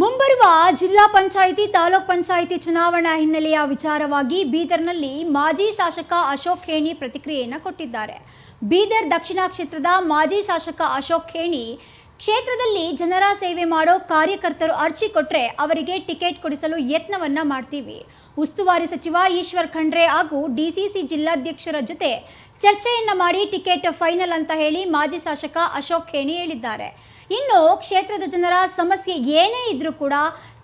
ಮುಂಬರುವ ಜಿಲ್ಲಾ ಪಂಚಾಯಿತಿ, ತಾಲೂಕ್ ಪಂಚಾಯಿತಿ ಚುನಾವಣಾ ಹಿನ್ನೆಲೆಯ ವಿಚಾರವಾಗಿ ಬೀದರ್ನಲ್ಲಿ ಮಾಜಿ ಶಾಸಕ ಅಶೋಕ್ ಖೇಣಿ ಪ್ರತಿಕ್ರಿಯೆಯನ್ನು ಕೊಟ್ಟಿದ್ದಾರೆ. ಬೀದರ್ ದಕ್ಷಿಣ ಕ್ಷೇತ್ರದ ಮಾಜಿ ಶಾಸಕ ಅಶೋಕ್ ಖೇಣಿ ಕ್ಷೇತ್ರದಲ್ಲಿ ಜನರ ಸೇವೆ ಮಾಡೋ ಕಾರ್ಯಕರ್ತರು ಅರ್ಜಿ ಕೊಟ್ಟರೆ ಅವರಿಗೆ ಟಿಕೆಟ್ ಕೊಡಿಸಲು ಯತ್ನವನ್ನ ಮಾಡ್ತೀವಿ. ಉಸ್ತುವಾರಿ ಸಚಿವ ಈಶ್ವರ್ ಖಂಡ್ರೆ ಹಾಗೂ ಡಿಸಿಸಿ ಜಿಲ್ಲಾಧ್ಯಕ್ಷರ ಜೊತೆ ಚರ್ಚೆಯನ್ನ ಮಾಡಿ ಟಿಕೆಟ್ ಫೈನಲ್ ಅಂತ ಹೇಳಿ ಮಾಜಿ ಶಾಸಕ ಅಶೋಕ್ ಖೇಣಿ ಹೇಳಿದ್ದಾರೆ. ಇನ್ನು ಕ್ಷೇತ್ರದ ಜನರ ಸಮಸ್ಯೆ ಏನೇ ಇದ್ರೂ ಕೂಡ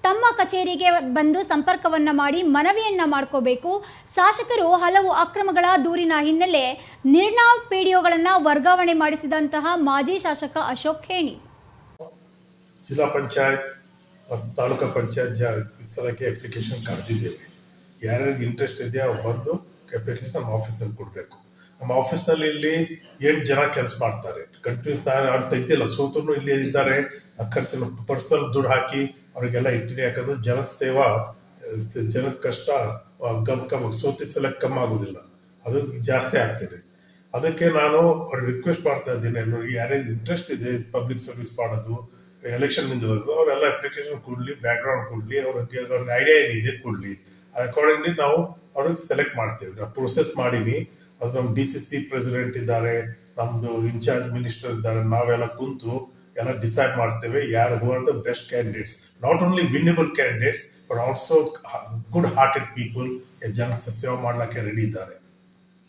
ತಮ್ಮ ಕಚೇರಿಗೆ ಬಂದು ಸಂಪರ್ಕವನ್ನ ಮಾಡಿ ಮನವಿಯನ್ನ ಮಾಡ್ಕೋಬೇಕು. ಶಾಸಕರು ಹಲವು ಅಕ್ರಮಗಳ ದೂರಿನ ಹಿನ್ನೆಲೆ ನಿರ್ಣಾವ್ ಪಿಡಿಒಗಳನ್ನ ವರ್ಗಾವಣೆ ಮಾಡಿಸಿದಂತಹ ಮಾಜಿ ಶಾಸಕ ಅಶೋಕ್ ಖೇಣಿ ಜಿಲ್ಲಾ ಪಂಚಾಯತ್ ತಾಲೂಕಾ ಪಂಚಾಯತ್ ಸಲಕ್ಕೆ ಅಪ್ಲಿಕೇಶನ್ ಕರೆದಿದ್ದೇವೆ. ಯಾರ್ಯಾರಿಗೆ ಇಂಟ್ರೆಸ್ಟ್ ಇದೆಯಾ ಅವ್ರು ಬಂದು ಅಪ್ಲಿಕೇಶನ್ ನಮ್ಮ ಆಫೀಸಲ್ಲಿ ಕೊಡಬೇಕು. ನಮ್ಮ ಆಫೀಸ್ನಲ್ಲಿ ಇಲ್ಲಿ ಎಂಟು ಜನ ಕೆಲಸ ಮಾಡ್ತಾರೆ. ಕಂಟಿನ್ಯೂಸ್ ನಾನು ಅವ್ರು ತೆಗ್ದಿಲ್ಲ, ಸೋತನು ಇಲ್ಲಿ ಇದ್ದಾರೆ. ಖರ್ಚು ಪರ್ಸನಲ್ ದುಡ್ಡು ಹಾಕಿ ಅವರಿಗೆಲ್ಲ ಇಂಟ್ರಿ ಹಾಕೋದು. ಜನ ಸೇವಾ ಜನ ಕಷ್ಟ ಗಮ್ ಕಮ್ ಸೋತಿ ಸಲ ಕಮ್ಮಿ ಆಗೋದಿಲ್ಲ. ಅದು ಜಾಸ್ತಿ ಆಗ್ತಿದೆ. ಅದಕ್ಕೆ ನಾನು ಅವ್ರಿಗೆ ರಿಕ್ವೆಸ್ಟ್ ಮಾಡ್ತಾ ಇದ್ದೀನಿ, ನೋಡಿ ಇಂಟ್ರೆಸ್ಟ್ ಇದೆ ಪಬ್ಲಿಕ್ ಸರ್ವಿಸ್ ಮಾಡೋದು ಎಲೆಕ್ಷನ್ ನಿಂದಿರೋದು ಅವರೆಲ್ಲ ಅಪ್ಲಿಕೇಶನ್ ಕೊಡ್ಲಿ ಬ್ಯಾಕ್ಗ್ರೌಂಡ್ ಕೊಡಲಿ, ಅವ್ರಿಗೆ ಅವ್ರಿಗೆ ಐಡಿಯಾ ಏನಿದೆ ಕೊಡ್ಲಿ. ಅಕಾರ್ಡಿಂಗ್ಲಿ ನಾವು ಅವ್ರಿಗೆ ಸೆಲೆಕ್ಟ್ ಮಾಡ್ತೇವೆ. ನಾವು ಪ್ರೊಸೆಸ್ ಮಾಡೀವಿ. ಅದು ನಮ್ಮ ಡಿ ಸಿ ಸಿ ಪ್ರೆಸಿಡೆಂಟ್ ಇದ್ದಾರೆ ನಮ್ಮದು ಇನ್ಚಾರ್ಜ್ ಮಿನಿಸ್ಟರ್ ಇದ್ದಾರೆ, ನಾವೆಲ್ಲ ಕುಂತು ಎಲ್ಲ ಡಿಸೈಡ್ ಮಾಡ್ತೇವೆ ಯಾರು who are the best candidates not only winnable candidates but also good hearted people ಜನ ಸೇವೆ ಮಾಡ್ಲಿಕ್ಕೆ ರೆಡಿ ಇದ್ದಾರೆ.